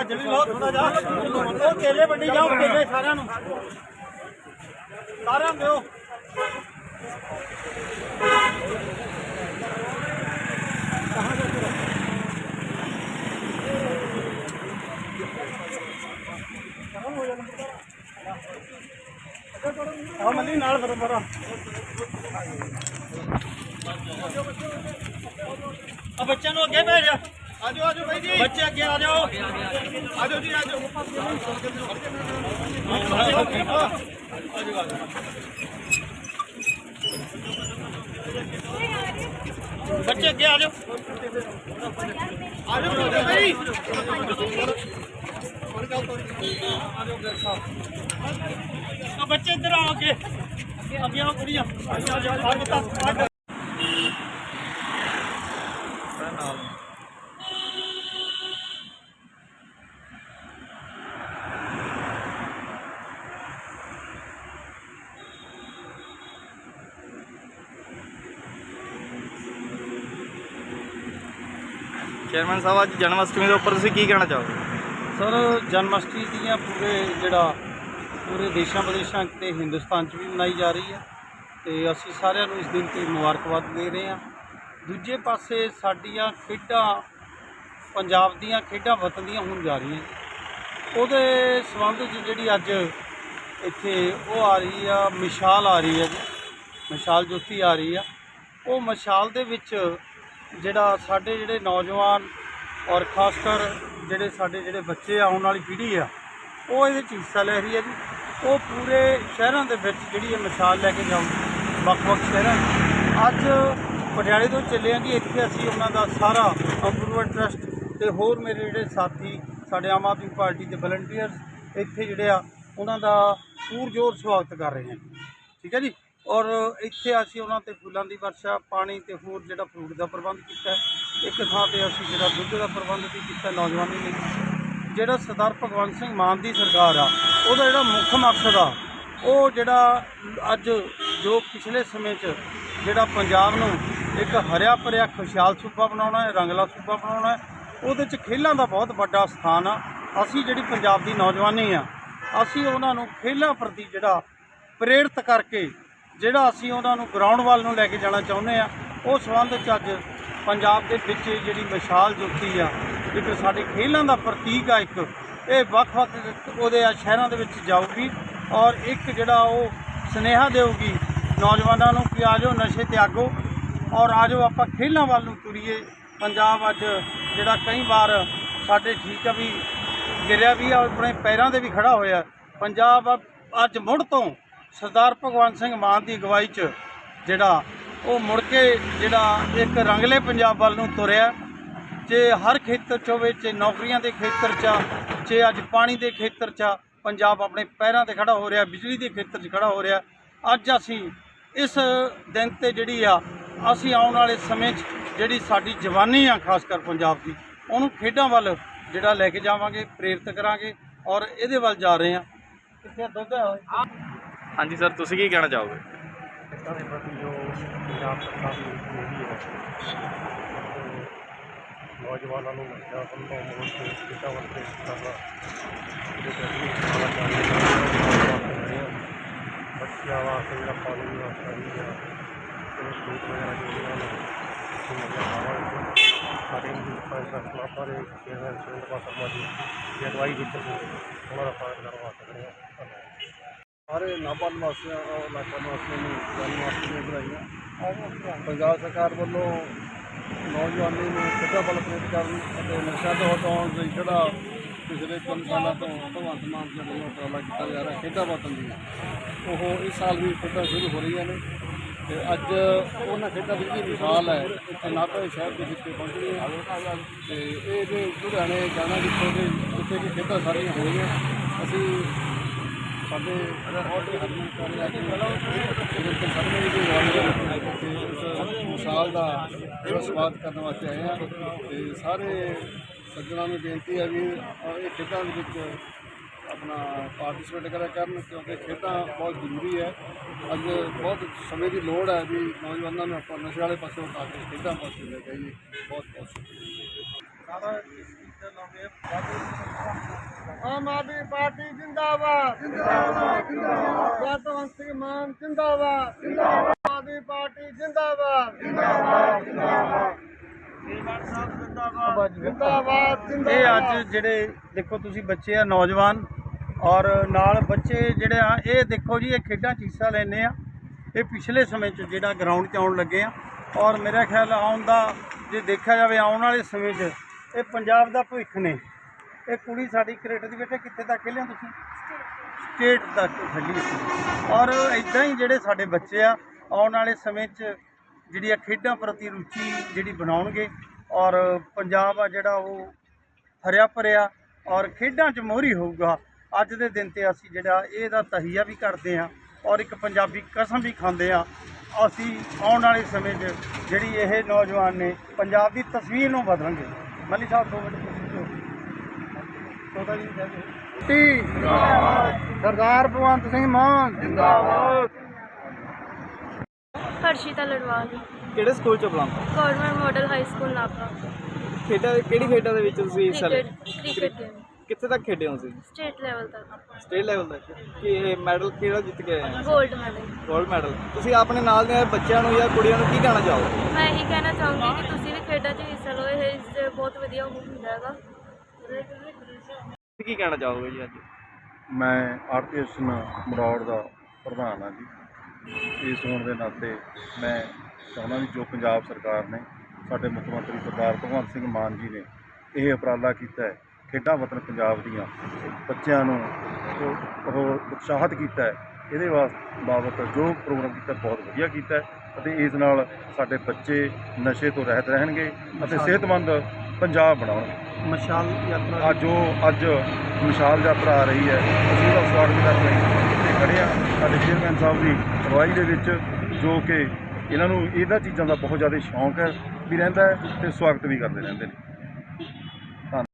ਭੱਜ ਵੀ ਲਓ ਥੋੜਾ ਜਾ ਉਹ ਕੇਲੇ ਵੱਡੀ ਜਾਓ ਕੇਲੇ ਸਾਰਿਆਂ ਨੂੰ। ਸਾਰਿਆਂ ਨੂੰ ਦਿਓ। ਆ ਮੱਲੀ ਨਾਲ ਫਿਰ ਆ ਬੱਚਿਆਂ ਨੂੰ ਅੱਗੇ ਭੇਜ। ਆਜੋ ਆਜੋ ਬਾਈ ਜੀ। ਬੱਚੇ ਅੱਗੇ ਆ ਜਾਓ। ਆਜੋ ਜੀ, ਆਜੋ। ਬੱਚੇ ਅੱਗੇ ਆ ਜਾਓ। ਆਜੋ ਬਾਈ ਬੱਚੇ ਇੱਧਰ ਆਓ ਅੱਗੇ। ਅੱਗੇ ਆਓ ਕੁੜੀਆਂ। ਅੱਗੇ ਆ ਜਾਓ ਚੇਅਰਮੈਨ ਸਾਹਿਬ, ਅੱਜ ਜਨਮ ਅਸ਼ਟਮੀ ਦੇ ਉੱਪਰ ਤੁਸੀਂ ਕੀ ਕਹਿਣਾ ਚਾਹੋਗੇ? ਸਰ ਜਨਮ ਅਸ਼ਟਮੀ ਦੀਆਂ ਪੂਰੇ ਜਿਹੜਾ ਪੂਰੇ ਦੇਸ਼ਾਂ ਵਿਦੇਸ਼ਾਂ ਤੇ ਹਿੰਦੁਸਤਾਨ 'ਚ ਵੀ ਮਨਾਈ ਜਾ ਰਹੀ ਹੈ ਤੇ ਅਸੀਂ ਸਾਰਿਆਂ ਨੂੰ ਇਸ ਦਿਨ ਤੇ ਮੁਬਾਰਕਬਾਦ ਦੇ ਰਹੇ ਹਾਂ। ਦੂਜੇ ਪਾਸੇ ਸਾਡੀਆਂ ਖੇਡਾਂ, ਪੰਜਾਬ ਦੀਆਂ ਖੇਡਾਂ ਵਤਨ ਦੀਆਂ ਹੋਣ ਜਾ ਰਹੀਆਂ। ਉਹਦੇ ਸੰਬੰਧ 'ਚ ਜਿਹੜੀ ਅੱਜ ਇੱਥੇ ਉਹ ਆ ਰਹੀ ਆ, ਮਿਸਾਲ ਆ ਰਹੀ ਹੈ ਜੀ। ਮਿਸਾਲ ਜੋਤੀ ਆ ਰਹੀ ਆ। ਉਹ ਮਿਸਾਲ ਦੇ ਵਿੱਚ ਜਿਹੜਾ ਸਾਡੇ ਜਿਹੜੇ ਨੌਜਵਾਨ ਔਰ ਖਾਸ ਕਰ ਜਿਹੜੇ ਸਾਡੇ ਜਿਹੜੇ ਬੱਚੇ ਆਉਣ ਵਾਲੀ ਪੀੜ੍ਹੀ ਆ, ਉਹ ਇਹਦੇ 'ਚ ਹਿੱਸਾ ਲੈ ਰਹੀ ਹੈ ਜੀ। ਉਹ ਪੂਰੇ ਸ਼ਹਿਰਾਂ ਦੇ ਵਿੱਚ ਜਿਹੜੀ ਇਹ ਮਿਸਾਲ ਲੈ ਕੇ ਜਾਊਗੀ, ਵੱਖ-ਵੱਖ ਸ਼ਹਿਰਾਂ 'ਚ। ਅੱਜ ਪਟਿਆਲੇ ਤੋਂ ਚੱਲੇ ਆ ਜੀ ਇੱਥੇ ਅਸੀਂ ਉਹਨਾਂ ਦਾ ਸਾਰਾ ਇੰਪਰੂਵਮੈਂਟ ਟਰਸਟ ਤੇ ਹੋਰ ਮੇਰੇ ਜਿਹੜੇ ਸਾਥੀ, ਸਾਡੇ ਆਮ ਆਦਮੀ ਪਾਰਟੀ ਦੇ ਵਲੰਟੀਅਰਸ ਇੱਥੇ ਜਿਹੜੇ ਆ, ਉਹਨਾਂ ਦਾ ਪੂਰਜੋਰ ਸਵਾਗਤ ਕਰ ਰਹੇ ਹਾਂ ਠੀਕ ਹੈ ਜੀ? ਔਰ ਇੱਥੇ ਅਸੀਂ ਉਹਨਾਂ ਤੇ ਫੁੱਲਾਂ ਦੀ ਵਰਸ਼ਾ, ਪਾਣੀ ਤੇ ਹੋਰ ਜਿਹੜਾ ਫਰੂਟ ਦਾ ਪ੍ਰਬੰਧ ਕੀਤਾ ਇੱਕ ਥਾਂ ਤੇ ਅਸੀਂ ਜਿਹੜਾ ਦੁੱਧ ਦਾ ਪ੍ਰਬੰਧ ਵੀ ਕੀਤਾ ਨੌਜਵਾਨੀ ਲਈ। ਜਿਹੜਾ ਸਰਦਾਰ ਭਗਵੰਤ ਸਿੰਘ ਮਾਨ ਦੀ ਸਰਕਾਰ ਆ, ਉਹਦਾ ਜਿਹੜਾ ਮੁੱਖ ਮਕਸਦ ਆ, ਉਹ ਜਿਹੜਾ ਅੱਜ ਜੋ ਪਿਛਲੇ ਸਮੇਂ 'ਚ ਜਿਹੜਾ ਪੰਜਾਬ ਨੂੰ ਇੱਕ ਹਰਿਆ ਭਰਿਆ ਖੁਸ਼ਹਾਲ ਸੂਬਾ ਬਣਾਉਣਾ ਹੈ, ਰੰਗਲਾ ਸੂਬਾ ਬਣਾਉਣਾ ਹੈ, ਉਹਦੇ 'ਚ ਖੇਲਾਂ ਦਾ ਬਹੁਤ ਵੱਡਾ ਸਥਾਨ ਆ। ਅਸੀਂ ਜਿਹੜੀ ਪੰਜਾਬ ਦੀ ਨੌਜਵਾਨੀ ਆ, ਅਸੀਂ ਉਹਨਾਂ ਨੂੰ ਖੇਲਾਂ ਪ੍ਰਤੀ ਜਿਹੜਾ ਪ੍ਰੇਰਿਤ ਕਰਕੇ ਜਿਹੜਾ ਅਸੀਂ ਉਹਨਾਂ ਨੂੰ ਗਰਾਊਂਡ ਵੱਲ ਨੂੰ ਲੈ ਕੇ ਜਾਣਾ ਚਾਹੁੰਦੇ ਆ ਉਹ ਸੰਬੰਧ 'ਚ ਅੱਜ ਪੰਜਾਬ ਦੇ ਵਿੱਚ ਜਿਹੜੀ ਮਿਸਾਲ ਜੋਤੀ ਆ, ਇੱਕ ਸਾਡੇ ਖੇਲਾਂ ਦਾ ਪ੍ਰਤੀਕ ਆ ਇੱਕ, ਇਹ ਵੱਖ-ਵੱਖ ਉਹਦੇ ਆ ਸ਼ਹਿਰਾਂ ਦੇ ਵਿੱਚ ਜਾਊਗੀ ਔਰ ਇੱਕ ਜਿਹੜਾ ਉਹ ਸਨੇਹਾ ਦੇਊਗੀ ਨੌਜਵਾਨਾਂ ਨੂੰ ਕਿ ਆਜੋ ਨਸ਼ੇ ਤਿਆਗੋ ਔਰ ਆਜੋ ਆਪਾਂ ਖੇਲਾਂ ਵੱਲ ਨੂੰ ਤੁਰੀਏ। ਪੰਜਾਬ ਅੱਜ ਜਿਹੜਾ ਕਈ ਵਾਰ ਸਾਡੇ ਠੀਕ ਆ ਵੀ ਗਿਰਿਆ ਵੀ ਆ, ਆਪਣੇ ਪੈਰਾਂ ਤੇ ਵੀ ਖੜਾ ਹੋਇਆ। ਪੰਜਾਬ ਅੱਜ ਮੁੜ ਤੋਂ ਸਰਦਾਰ ਭਗਵੰਤ ਸਿੰਘ ਮਾਨ ਦੀ ਅਗਵਾਈ 'ਚ ਜਿਹੜਾ ਉਹ ਮੁੜ ਕੇ ਜਿਹੜਾ ਇੱਕ ਰੰਗਲੇ ਪੰਜਾਬ ਵੱਲ ਨੂੰ ਤੁਰਿਆ ਜੇ ਹਰ ਖੇਤਰ 'ਚ ਹੋਵੇ ਜੇ ਨੌਕਰੀਆਂ ਦੇ ਖੇਤਰ 'ਚ ਆ, ਜੇ ਅੱਜ ਪਾਣੀ ਦੇ ਖੇਤਰ 'ਚ ਆ, ਪੰਜਾਬ ਆਪਣੇ ਪੈਰਾਂ ਤੇ ਖੜਾ ਹੋ ਰਿਹਾ ਬਿਜਲੀ ਦੇ ਖੇਤਰ 'ਚ ਖੜਾ ਹੋ ਰਿਹਾ ਅੱਜ ਅਸੀਂ ਇਸ ਦਿਨ ਤੇ ਜਿਹੜੀ ਆ ਅਸੀਂ ਆਉਣ ਵਾਲੇ ਸਮੇਂ 'ਚ ਜਿਹੜੀ ਸਾਡੀ ਜਵਾਨੀ ਆ ਖਾਸ ਕਰ ਪੰਜਾਬ ਦੀ ਉਹਨੂੰ ਖੇਡਾਂ ਵੱਲ ਜਿਹੜਾ ਲੈ ਕੇ ਜਾਵਾਂਗੇ ਪ੍ਰੇਰਿਤ ਕਰਾਂਗੇ ਔਰ ਇਹਦੇ ਵੱਲ ਜਾ ਰਹੇ ਆ ਕਿੱਥੇ ਦੁੱਧ? ਹੈ ਹਾਂਜੀ ਸਰ, ਤੁਸੀਂ ਕੀ ਕਹਿਣਾ ਚਾਹੋਗੇ? ਖੇਡਾਂ ਦੇ ਪ੍ਰਤੀ ਜੋ ਪੰਜਾਬ ਸਰਕਾਰ ਦੀ ਨੀਤੀ ਹੈਗੀ ਹੈ ਤੇ ਨੌਜਵਾਨਾਂ ਨੂੰ ਨਸ਼ਾ ਸੰਭਵ ਮੋੜ ਕੇ ਖੇਡਾਂ ਵੱਲ ਕਰਨਾ, ਇਹਦੇ ਪ੍ਰਤੀ ਸਾਰਾ ਜਾਣਕਾਰੀ ਬੱਚਿਆਂ ਵਾਸਤੇ ਜਿਹੜਾ ਪਾਣੀ ਦੀ ਵਿਵਸਥਾ ਹੈ। ਤੇ ਸੂਟ ਵਗੈਰਾ ਜੋ ਵੀ ਹਨ ਉਹ ਮੁਹੱਈਆ ਸਾਡੇ ਹਿੰਦੂ ਪੰਜ ਰਸਮਾਂ ਪਰ ਚੇਅਰਮੈਨ ਸੁਰਿੰਦਰ ਦੀ ਅਗਵਾਈ ਵਿੱਚ ਉਹਨਾਂ ਦਾ ਪਾਲਣ ਕਰਵਾ ਸਕਦੇ ਹਾਂ। ਧੰਨਵਾਦ। ਸਾਰੇ ਨਾਭਾ ਨਿਵਾਸੀਆਂ ਔਰ ਇਲਾਕਾ ਨਿਵਾਸੀਆਂ ਨੂੰ ਜਨਮ ਅਸ਼ਟਮੀ ਵਧਾਈਆਂ ਪੰਜਾਬ ਸਰਕਾਰ ਵੱਲੋਂ ਨੌਜਵਾਨੀ ਨੂੰ ਖੇਡਾਂ ਬਲ ਪ੍ਰੇਰਿਤ ਕਰਨ ਅਤੇ ਨਸ਼ਾ ਤੋਂ ਹਟਾਉਣ ਲਈ ਜਿਹੜਾ ਪਿਛਲੇ ਤਿੰਨ ਸਾਲਾਂ ਤੋਂ ਭਗਵੰਤ ਮਾਨ ਜੀ ਵੱਲੋਂ ਉਪਰਾਲਾ ਕੀਤਾ ਜਾ ਰਿਹਾ, ਖੇਡਾਂ ਵਤਨ ਦੀ। ਉਹ ਇਸ ਸਾਲ ਵੀ ਖੇਡਾਂ ਸ਼ੁਰੂ ਹੋ ਰਹੀਆਂ ਨੇ ਤੇ ਅੱਜ ਉਹਨਾਂ ਖੇਡਾਂ ਦੀ ਜਿਹੜੀ ਮਿਸਾਲ ਹੈ। ਇੱਥੇ ਨਾਭਾ ਸ਼ਹਿਰ ਦੇ ਵਿੱਚ ਪਹੁੰਚਣੀ ਹੈ ਤੇ ਇਹ ਜੋ ਲੁਧਿਆਣੇ, ਜਾਣਾ ਜਿੱਥੇ ਦੇ ਜਿੱਥੇ ਕਿ ਖੇਡਾਂ ਸਾਰੀਆਂ ਹੋ ਰਹੀਆਂ। ਅਸੀਂ ਸਾਡੇ ਬਹੁਤ ਹੀ ਹਰਮਨ ਕਰ ਮਿਸਾਲ ਦਾ ਜਿਹੜਾ ਸਵਾਗਤ ਕਰਨ ਵਾਸਤੇ ਆਏ ਆ ਤੇ ਸਾਰੇ ਸੱਜਣਾਂ ਨੂੰ ਬੇਨਤੀ ਹੈ ਵੀ ਇਹ ਖੇਡਾਂ ਦੇ ਵਿੱਚ ਆਪਣਾ ਪਾਰਟਿਸਿਪੇਟ ਕਰਿਆ ਕਰਨ, ਕਿਉਂਕਿ ਖੇਡਾਂ ਬਹੁਤ ਜ਼ਰੂਰੀ ਹੈ। ਅੱਜ ਬਹੁਤ ਸਮੇਂ ਦੀ ਲੋੜ ਹੈ ਵੀ ਨੌਜਵਾਨਾਂ ਨੂੰ ਆਪਾਂ ਨਸ਼ੇ ਵਾਲੇ ਪਾਸੇ ਉਠਾ ਕੇ ਖੇਡਾਂ ਪਾਸੇ ਲੈ ਕੇ ਬਹੁਤ ਬਹੁਤ ਸ਼ੁਕਰੀਆ। ਆਮ ਆਦਮੀ ਪਾਰਟੀ ਜਿੰਦਾਬਾਦ। ਜਿੰਦਾਬਾਦ ਜਿੰਦਾਬਾਦ। ਜਸਵੰਤ ਸਿੰਘ ਮਾਨ ਜਿੰਦਾਬਾਦ। ਜਿੰਦਾਬਾਦ। ਆਮ ਆਦਮੀ ਪਾਰਟੀ ਜਿੰਦਾਬਾਦ। ਜਿੰਦਾਬਾਦ ਜਿੰਦਾਬਾਦ। ਇਹ ਅੱਜ ਜਿਹੜੇ ਦੇਖੋ ਤੁਸੀਂ ਬੱਚੇ ਆ ਨੌਜਵਾਨ ਔਰ ਨਾਲ ਬੱਚੇ ਜਿਹੜੇ ਆ ਇਹ ਦੇਖੋ ਜੀ ਇਹ ਖੇਡਾਂ 'ਚ ਹਿੱਸਾ ਲੈਂਦੇ ਆ। ਇਹ ਪਿਛਲੇ ਸਮੇਂ 'ਚ ਜਿਹੜਾ ਗਰਾਊਂਡ 'ਚ ਆਉਣ ਲੱਗੇ ਆ। ਔਰ ਮੇਰਾ ਖਿਆਲ ਆਉਣ ਦਾ ਜੇ ਦੇਖਿਆ ਜਾਵੇ ਆਉਣ ਵਾਲੇ ਸਮੇਂ 'ਚ ਇਹ ਪੰਜਾਬ ਦਾ ਭਵਿੱਖ ਨੇ। ਇਹ ਕੁੜੀ ਸਾਡੀ ਕ੍ਰਿਕਟ ਦੀ ਬੇਟੇ, ਕਿੱਥੇ ਤੱਕ ਖੇਲਿਆ ਤੁਸੀਂ? ਸਟੇਟ ਤੱਕ ਖੇਲੀ ਔਰ ਇਦਾਂ ਹੀ ਜਿਹੜੇ ਸਾਡੇ ਬੱਚੇ ਆ, ਆਉਣ ਵਾਲੇ ਸਮੇਂ 'ਚ ਜਿਹੜੀ ਆ ਖੇਡਾਂ ਪ੍ਰਤੀ ਰੁਚੀ ਜਿਹੜੀ ਬਣਾਉਣਗੇ, ਔਰ ਪੰਜਾਬ ਆ ਜਿਹੜਾ ਉਹ ਹਰਿਆ ਭਰਿਆ, ਔਰ ਖੇਡਾਂ 'ਚ ਮੋਹਰੀ ਹੋਊਗਾ। ਅੱਜ ਦੇ ਦਿਨ ਤੇ ਅਸੀਂ ਜਿਹੜਾ ਇਹਦਾ ਤਹੀਆ ਵੀ ਕਰਦੇ ਆ ਔਰ ਇੱਕ ਪੰਜਾਬੀ ਕਸਮ ਵੀ ਖਾਂਦੇ ਆ ਅਸੀਂ ਆਉਣ ਵਾਲੇ ਸਮੇਂ 'ਚ ਜਿਹੜੀ ਇਹ ਨੌਜਵਾਨ ਨੇ, ਪੰਜਾਬ ਦੀ ਤਸਵੀਰ ਨੂੰ ਬਦਲਣਗੇ ਮੱਲੀ ਸਾਹਿਬ ਮਿੰਟ ਟੀ। ਸਰਦਾਰ ਭਗਵੰਤ ਸਿੰਘ ਮਾਨ। ਜਿੰਦਾਬਾਦ। ਹਰਸ਼ਿਤਾ ਲੜਵਾਲ। ਕਿਹੜੇ ਸਕੂਲ ਚ ਬੁਲਾਉਂਦੇ ਗਵਰਨਮੈਂਟ ਮਾਡਲ ਹਾਈ ਸਕੂਲ ਨਾਪਾ ਖੇਡਾਂ ਕਿਹੜੀ ਖੇਡਾਂ ਦੇ ਵਿੱਚ ਤੁਸੀਂ ਹਿੱਸਾ ਲਿਆ? ਕ੍ਰਿਕਟ ਕ੍ਰਿਕਟ ਗੇਮ ਕਿੱਥੇ ਤੱਕ ਖੇਡੇ ਹੋ ਤੁਸੀਂ? ਸਟੇਟ ਲੈਵਲ ਤੱਕ। ਸਟੇਟ ਲੈਵਲ ਤੱਕ। ਕਿ ਮੈਡਲ ਕਿਹੜਾ ਜਿੱਤ ਕੇ ਆਏ 골ਡ ਮੈਡਲ ਗੋਲਡ ਮੈਡਲ ਤੁਸੀਂ ਆਪਣੇ ਨਾਲ ਦੇ ਬੱਚਿਆਂ ਨੂੰ ਜਾਂ ਕੁੜੀਆਂ ਨੂੰ ਕੀ ਕਹਿਣਾ ਚਾਹੋਗੇ? ਮੈਂ ਇਹੀ ਕਹਿਣਾ ਚਾਹੂੰਗੀ ਕਿ ਤੁਸੀਂ ਵੀ ਖੇਡਾਂ 'ਚ ਹਿੱਸਾ ਲਓ। ਇਹ ਇਸ 'ਚ ਬਹੁਤ ਵਧੀਆ ਹੁੰਦਾ ਹੈਗਾ। ਤੁਸੀਂ ਕੀ ਕਹਿਣਾ ਚਾਹੋਗੇ ਜੀ ਅੱਜ? ਮੈਂ ਆਰਟੀਐਸਨ ਮਰੌੜ ਦਾ ਪ੍ਰਧਾਨ ਹਾਂ ਜੀ। ਇਸ ਹੋਣ ਦੇ ਨਾਤੇ ਮੈਂ ਚਾਹੁੰਦਾ ਵੀ ਜੋ ਪੰਜਾਬ ਸਰਕਾਰ ਨੇ ਸਾਡੇ ਮੁੱਖ ਮੰਤਰੀ ਸਰਦਾਰ ਭਗਵੰਤ ਸਿੰਘ ਮਾਨ ਜੀ ਨੇ ਇਹ ਉਪਰਾਲਾ ਕੀਤਾ ਹੈ ਖੇਡਾਂ ਵਤਨ ਪੰਜਾਬ ਦੀਆਂ ਬੱਚਿਆਂ ਨੂੰ ਉਹ ਉਤਸ਼ਾਹਿਤ ਕੀਤਾ ਹੈ ਇਹਦੇ ਵਾਸ ਬਾਬਤ ਜੋ ਪ੍ਰੋਗਰਾਮ ਕੀਤਾ ਬਹੁਤ ਵਧੀਆ ਕੀਤਾ ਅਤੇ ਇਸ ਨਾਲ ਸਾਡੇ ਬੱਚੇ ਨਸ਼ੇ ਤੋਂ ਰਹਿਤ ਰਹਿਣਗੇ ਅਤੇ ਸਿਹਤਮੰਦ ਪੰਜਾਬ ਬਣਾਉਣਗੇ ਮਸ਼ਾਲ ਯਾਤਰਾ ਜੋ ਅੱਜ ਵਿਸ਼ਾਲ ਯਾਤਰਾ ਆ ਰਹੀ ਹੈ। ਅਸੀਂ ਉਹਦਾ ਸਵਾਗਤ ਕਰਨ ਲਈ ਇੱਥੇ ਖੜੇ ਆ ਸਾਡੇ ਚੇਅਰਮੈਨ ਸਾਹਿਬ ਦੀ ਅਗਵਾਈ ਦੇ ਵਿੱਚ ਜੋ ਕਿ ਇਹਨਾਂ ਨੂੰ ਇਹਨਾਂ ਚੀਜ਼ਾਂ ਦਾ ਬਹੁਤ ਜ਼ਿਆਦਾ ਸ਼ੌਂਕ ਹੈ ਵੀ ਰਹਿੰਦਾ ਹੈ ਤੇ ਸਵਾਗਤ ਵੀ ਕਰਦੇ ਰਹਿੰਦੇ ਨੇ।